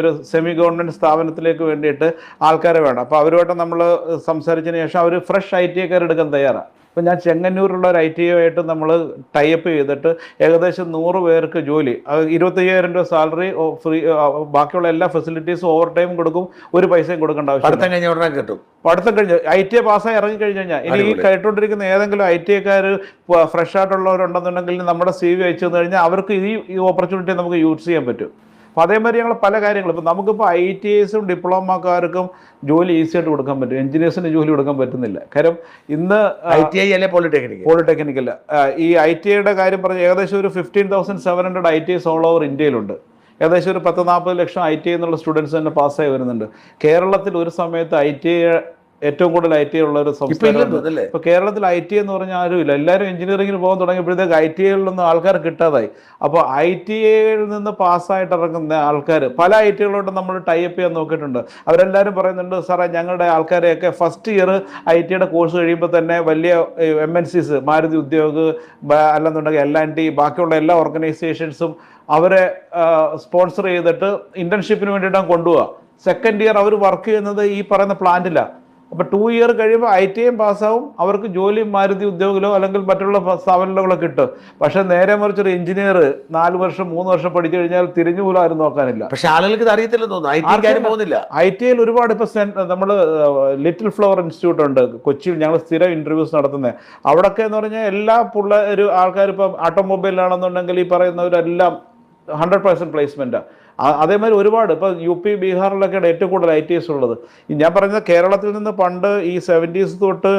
ഒരു semi government സ്ഥാപനത്തിലേക്ക് വേണ്ടിയിട്ട് ആൾക്കാരെ വേണം. അപ്പോൾ അവരുമായിട്ട് നമ്മൾ സംസാരിച്ചതിന് ശേഷം അവർ ഫ്രഷ് ഐ ടി ഐക്കാർ എടുക്കാൻ തയ്യാറാണ് അപ്പോൾ ഞാൻ ചെങ്ങന്നൂരുള്ള ഒരു ഐ ടി ആയിട്ട് നമ്മൾ ടൈപ്പ് ചെയ്തിട്ട് ഏകദേശം നൂറ് പേർക്ക് ജോലി ഇരുപത്തയ്യായിരം രൂപ സാലറി ഫ്രീ ബാക്കിയുള്ള എല്ലാ ഫെസിലിറ്റീസും ഓവർ ടൈം കൊടുക്കും ഒരു പൈസയും കൊടുക്കേണ്ട ആവശ്യം പഠിത്തം കഴിഞ്ഞ ഉടനെ കിട്ടും. പഠിത്തം കഴിഞ്ഞ് ഐ ടി ഐ പാസ്സായി ഇറങ്ങി കഴിഞ്ഞ് കഴിഞ്ഞാൽ ഇനി ഈ കേട്ടുകൊണ്ടിരിക്കുന്ന ഏതെങ്കിലും ഐ ടി ഐക്കാർ ഫ്രഷ് ആയിട്ടുള്ളവരുണ്ടെന്നുണ്ടെങ്കിൽ നമ്മുടെ സി വി അയച്ചു കഴിഞ്ഞാൽ അവർക്ക് ഈ ഓപ്പർച്യൂണിറ്റി നമുക്ക് യൂസ് ചെയ്യാൻ പറ്റും. അപ്പോൾ അതേമാതിരി ഞങ്ങൾ പല കാര്യങ്ങളും. ഇപ്പോൾ നമുക്കിപ്പോൾ ഐ ടി ഐസും ഡിപ്ലോമക്കാർക്കും ജോലി ഈസി ആയിട്ട് കൊടുക്കാൻ പറ്റും. എഞ്ചിനീയേഴ്സിന് ജോലി കൊടുക്കാൻ പറ്റുന്നില്ല. കാര്യം ഇന്ന് ഐ ടി ഐ അല്ലെ പോളിടെക്നിക്? പോളിടെക്നിക്കല്ല. ഈ ഐ ടി ഐയുടെ കാര്യം പറഞ്ഞ് ഏകദേശം ഒരു fifteen thousand seven hundred I T Is all over ഇന്ത്യയിലുണ്ട്. ഏകദേശം ഒരു പത്ത് നാൽപ്പത് ലക്ഷം ഐ ടി ഐ എന്നുള്ള സ്റ്റുഡൻസ് തന്നെ പാസ്സായി വരുന്നുണ്ട്. കേരളത്തിൽ ഒരു സമയത്ത് ഐ ടി ഐ ഏറ്റവും കൂടുതൽ ഐ ടി ഉള്ള ഒരു സംസ്ഥാനം ഇപ്പൊ കേരളത്തിൽ ഐ ടി എന്ന് പറഞ്ഞാൽ ആരും ഇല്ല. എല്ലാവരും എഞ്ചിനീയറിംഗിന് പോകാൻ തുടങ്ങിയപ്പോഴത്തേക്ക് ഐ ടി ഐകളിലൊന്നും ആൾക്കാർ കിട്ടാതായി. അപ്പോൾ ഐ ടി ഐയിൽ നിന്ന് പാസ്സായിട്ട് ഇറങ്ങുന്ന ആൾക്കാർ പല ഐ ടികളോട്ട് നമ്മൾ ടൈപ്പ് ചെയ്യാൻ നോക്കിയിട്ടുണ്ട്. അവരെല്ലാവരും പറയുന്നുണ്ട് സാറേ ഞങ്ങളുടെ ആൾക്കാരെയൊക്കെ ഫസ്റ്റ് ഇയർ ഐ ടിയുടെ കോഴ്സ് കഴിയുമ്പോൾ തന്നെ വലിയ M N Cs Maruti Udyog അല്ലെന്നുണ്ടെങ്കിൽ എൽ ആൻഡ് ടി ബാക്കിയുള്ള എല്ലാ ഓർഗനൈസേഷൻസും അവരെ സ്പോൺസർ ചെയ്തിട്ട് ഇന്റേൺഷിപ്പിന് വേണ്ടിയിട്ടാണ് കൊണ്ടുപോവുക. സെക്കൻഡ് ഇയർ അവർ വർക്ക് ചെയ്യുന്നത് ഈ പറയുന്ന പ്ലാന്റിലാണ് അപ്പോൾ ടു ഇയർ കഴിയുമ്പോൾ ഐ ടി ഐയും പാസ്സാവും. അവർക്ക് ജോലി മാരുതി ഉദ്യോഗിലോ അല്ലെങ്കിൽ മറ്റുള്ള സ്ഥാപനങ്ങളോ കിട്ടും. പക്ഷെ നേരെ മറിച്ചൊരു എഞ്ചിനീയർ നാല് വർഷം മൂന്ന് വർഷം പഠിച്ചു കഴിഞ്ഞാൽ തിരിഞ്ഞു പോലും ആരും നോക്കാനില്ല. പക്ഷെ ആളുകൾക്ക് അറിയത്തില്ല തോന്നുന്നു. ഐ ടി പോകുന്നില്ല. ഐ ടി ഐയിൽ ഒരുപാട് ഇപ്പോൾ നമ്മൾ ലിറ്റിൽ ഫ്ലവർ ഇൻസ്റ്റിറ്റ്യൂട്ട് ഉണ്ട്. കൊച്ചിയിൽ ഞങ്ങൾ സ്ഥിരം ഇന്റർവ്യൂസ് നടത്തുന്നത് അവിടെയൊക്കെ എന്ന് പറഞ്ഞാൽ എല്ലാ പിള്ളേർ ആൾക്കാർ ഇപ്പം ഓട്ടോമൊബൈലിലാണെന്നുണ്ടെങ്കിൽ ഈ പറയുന്നവരെല്ലാം ഹൺഡ്രഡ് പെർസെന്റ് പ്ലേസ്മെന്റാണ് അതേമാതിരി ഒരുപാട്. ഇപ്പോൾ യു പി ബീഹാറിലൊക്കെയാണ് ഏറ്റവും കൂടുതൽ ഐ ടി എസ് ഉള്ളത്. ഞാൻ പറഞ്ഞത് കേരളത്തിൽ നിന്ന് പണ്ട് ഈ സെവന്റീസ് തൊട്ട്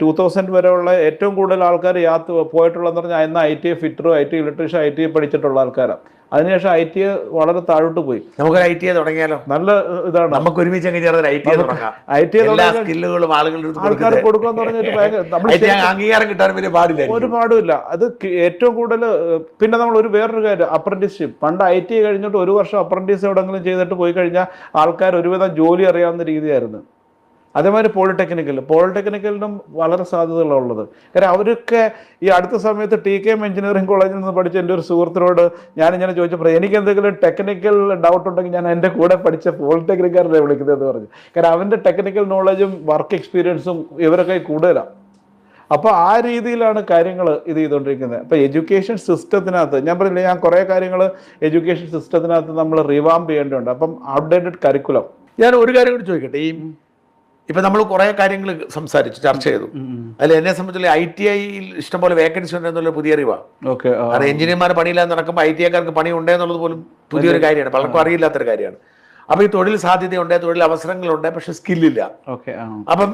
ടൂ തൗസൻഡ് വരെയുള്ള ഏറ്റവും കൂടുതൽ ആൾക്കാർ യാത്ര പോയിട്ടുള്ളതെന്ന് പറഞ്ഞാൽ അന്ന് I T ഫിറ്ററും I T electrician I T പഠിച്ചിട്ടുള്ള ആൾക്കാരാണ് അതിനുശേഷം ഐ ടി വളരെ താഴോട്ട് പോയി. നമുക്കൊരു ഐ ടി തുടങ്ങിയാലോ? നല്ല ഇതാണ്. നമുക്ക് ഒരുമിച്ച് അങ്ങ് ചേർന്ന് ഐ ടി ഐ തുടങ്ങാം. ഐ ടി സ്കില്ലുകളും ആളുകളുടെ ആൾക്കാർ കൊടുക്കാൻ തുടങ്ങിയിട്ട് അംഗീകാരം കിട്ടാൻ വലിയ പാടില്ല ഒരു പാടുമില്ല അത് ഏറ്റവും കൂടുതൽ പിന്നെ നമ്മൾ ഒരു വേറൊരു കാര്യം അപ്രന്റീസ്ഷിപ്പ്. പണ്ട് ഐ ടി കഴിഞ്ഞിട്ട് ഒരു വർഷം അപ്രന്റീസ് എവിടെങ്കിലും ചെയ്തിട്ട് പോയി കഴിഞ്ഞാൽ ആൾക്കാർ ഒരുവിധം ജോലി അറിയാവുന്ന രീതിയായിരുന്നു. അതേമാതിരി പോളിടെക്നിക്കൽ പോളിടെക്നിക്കലിനും വളരെ സാധ്യതകളുള്ളത് കാരണം അവരൊക്കെ ഈ അടുത്ത സമയത്ത് ടി കെ എം എഞ്ചിനീയറിംഗ് കോളേജിൽ നിന്ന് പഠിച്ച എന്റെ ഒരു സുഹൃത്തിനോട് ഞാനിങ്ങനെ ചോദിച്ചപ്പോൾ എനിക്ക് എന്തെങ്കിലും ടെക്നിക്കൽ ഡൗട്ട് ഉണ്ടെങ്കിൽ ഞാൻ എന്റെ കൂടെ പഠിച്ച പോളിടെക്നിക്കാരനെ വിളിക്കുന്നതെന്ന് പറഞ്ഞു. കാരണം അവന്റെ ടെക്നിക്കൽ നോളജും വർക്ക് എക്സ്പീരിയൻസും ഇവരൊക്കെ കൂടുതലാണ് അപ്പോൾ ആ രീതിയിലാണ് കാര്യങ്ങൾ ഇത് ചെയ്തുകൊണ്ടിരിക്കുന്നത്. അപ്പോൾ എഡ്യൂക്കേഷൻ സിസ്റ്റത്തിനകത്ത് ഞാൻ പറഞ്ഞില്ല ഞാൻ കുറേ കാര്യങ്ങൾ എഡ്യൂക്കേഷൻ സിസ്റ്റത്തിനകത്ത് നമ്മൾ റിവാം ചെയ്യേണ്ടതുണ്ട്. അപ്പം അപ്ഡേറ്റഡ് കരിക്കുലം ഞാൻ ഒരു കാര്യം കൂടി ചോദിക്കട്ടെ? ഈ ഇപ്പൊ നമ്മൾ കുറേ കാര്യങ്ങൾ സംസാരിച്ചു ചർച്ച ചെയ്തു. അതിൽ എന്നെ സംബന്ധിച്ചുള്ള ഐ ടി ഐയിൽ ഇഷ്ടംപോലെ വേക്കൻസി ഉണ്ടെന്നുള്ള പുതിയ അറിവാണ് ഓക്കെ കാരണം എഞ്ചിനീയർമാർ പണിയില്ലാതെ നടക്കുമ്പോൾ ഐ ടി ഐക്കാർക്ക് പണി ഉണ്ടേ എന്നുള്ളത് പോലും പുതിയൊരു കാര്യമാണ്. പലർക്കും അറിയില്ലാത്തൊരു കാര്യമാണ്. അപ്പോൾ ഈ തൊഴിൽ സാധ്യതയുണ്ട് തൊഴിൽ അവസരങ്ങളുണ്ട് പക്ഷെ സ്കില്ലില്ല. ഓക്കെ അപ്പം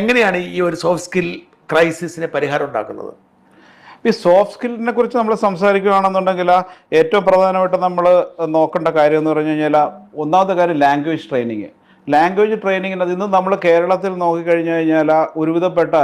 എങ്ങനെയാണ് ഈ ഒരു സോഫ്റ്റ് സ്കിൽ ക്രൈസിസിന് പരിഹാരം ഉണ്ടാക്കുന്നത്? ഈ സോഫ്റ്റ് സ്കില്ലിനെ കുറിച്ച് നമ്മൾ സംസാരിക്കുകയാണെന്നുണ്ടെങ്കിൽ ഏറ്റവും പ്രധാനമായിട്ട് നമ്മൾ നോക്കേണ്ട കാര്യം എന്ന് പറഞ്ഞു കഴിഞ്ഞാൽ ഒന്നാമത്തെ കാര്യം ലാംഗ്വേജ് ട്രെയിനിങ് ലാംഗ്വേജ് ട്രെയിനിങ്ങിന് ഇന്ന് നമ്മൾ കേരളത്തിൽ നോക്കിക്കഴിഞ്ഞു കഴിഞ്ഞാൽ ഒരുവിധപ്പെട്ട